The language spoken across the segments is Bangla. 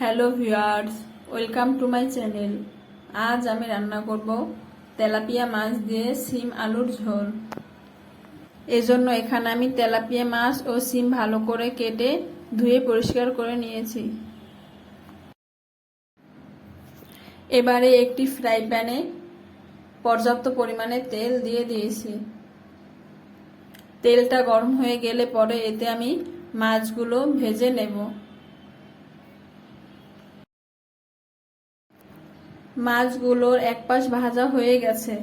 Hello viewers, welcome to my channel. আজ আমি রান্না করব তেলাপিয়া মাছ দিয়ে সিম আলুর ঝোল। এজন্য এখানে আমি তেলাপিয়া মাছ ও সিম ভালো করে কেটে ধুয়ে পরিষ্কার করে নিয়েছি। এবারে একটি ফ্রাই প্যানে পর্যাপ্ত পরিমাণে তেল দিয়ে দিয়েছি। তেলটা গরম হয়ে গেলে পরে এতে আমি মাছগুলো ভেজে নেব। মাছগুলোর এক পাশ ভাজা হয়ে গেছে।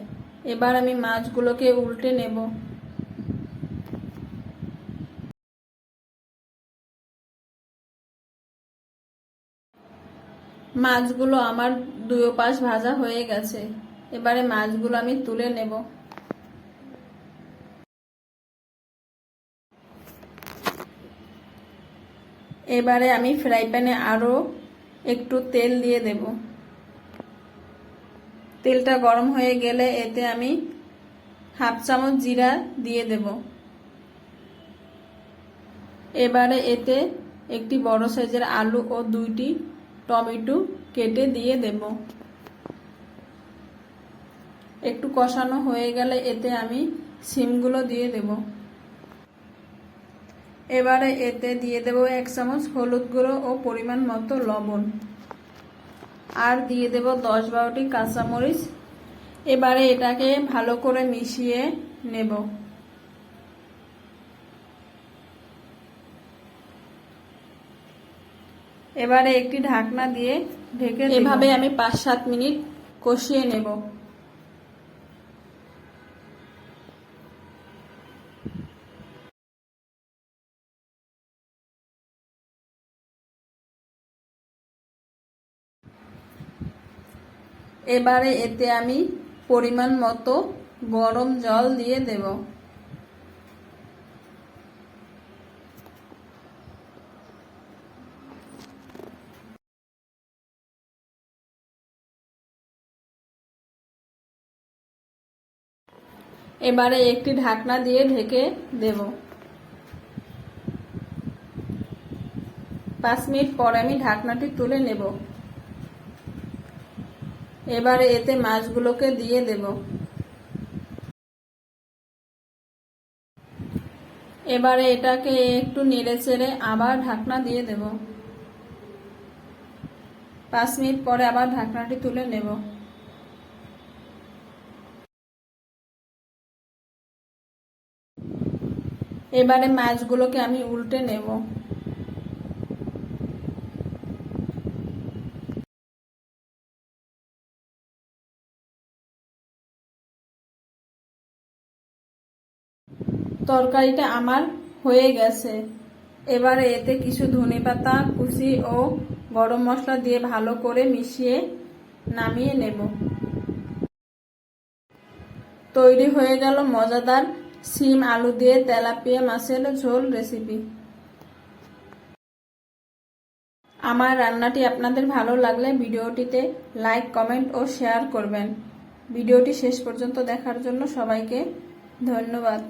এবার আমি মাছগুলোকে উল্টে নেব। মাছগুলো আমার দুই পাশ ভাজা হয়ে গেছে। এবারে মাছগুলো আমি তুলে নেব। এবারে আমি ফ্রাই প্যানে আরও একটু তেল দিয়ে দেব। তেলটা গরম হয়ে গেলে এতে আমি হাফ চামচ জিরা দিয়ে দেব। এবারে এতে একটি বড় সাইজের আলু ও দুইটি টমেটো কেটে দিয়ে দেব। একটু কষানো হয়ে গেলে এতে আমি সিমগুলো দিয়ে দেব। এবারে এতে দিয়ে দেব এক চামচ হলুদ গুঁড়ো ও পরিমাণ মতো লবণ। আর দিয়ে দেব দশ বারোটি কাঁচামরিচ। এবারে এটাকে ভালো করে মিশিয়ে নেব। এবারে একটি ঢাকনা দিয়ে ঢেকে এভাবে আমি পাঁচ সাত মিনিট কষিয়ে নেব। এবারে এতে আমি পরিমাণ মতো গরম জল দিয়ে দেব। এবারে একটি ঢাকনা দিয়ে ঢেকে দেব। পাঁচ মিনিট পরে আমি ঢাকনাটি তুলে নেব। এবারে এতে মাছগুলোকে দিয়ে দেব। এবারে এটাকে একটু নেড়ে চেড়ে আবার ঢাকনা দিয়ে দেব। পাঁচ মিনিট পরে আবার ঢাকনাটি তুলে নেব। এবারে মাছগুলোকে আমি উল্টে নেব। তরকারিটা আমার হয়ে গেছে। এবারে এতে কিছু ধনে পাতা, কুচি ও গরম মশলা দিয়ে ভালো করে মিশিয়ে নামিয়ে নেব। তৈরি হয়ে গেল মজাদার সিম আলু দিয়ে তেলাপিয়া মাছের ঝোল রেসিপি। আমার রান্নাটি আপনাদের ভালো লাগলে ভিডিওটিতে লাইক, কমেন্ট ও শেয়ার করবেন। ভিডিওটি শেষ পর্যন্ত দেখার জন্য সবাইকে ধন্যবাদ।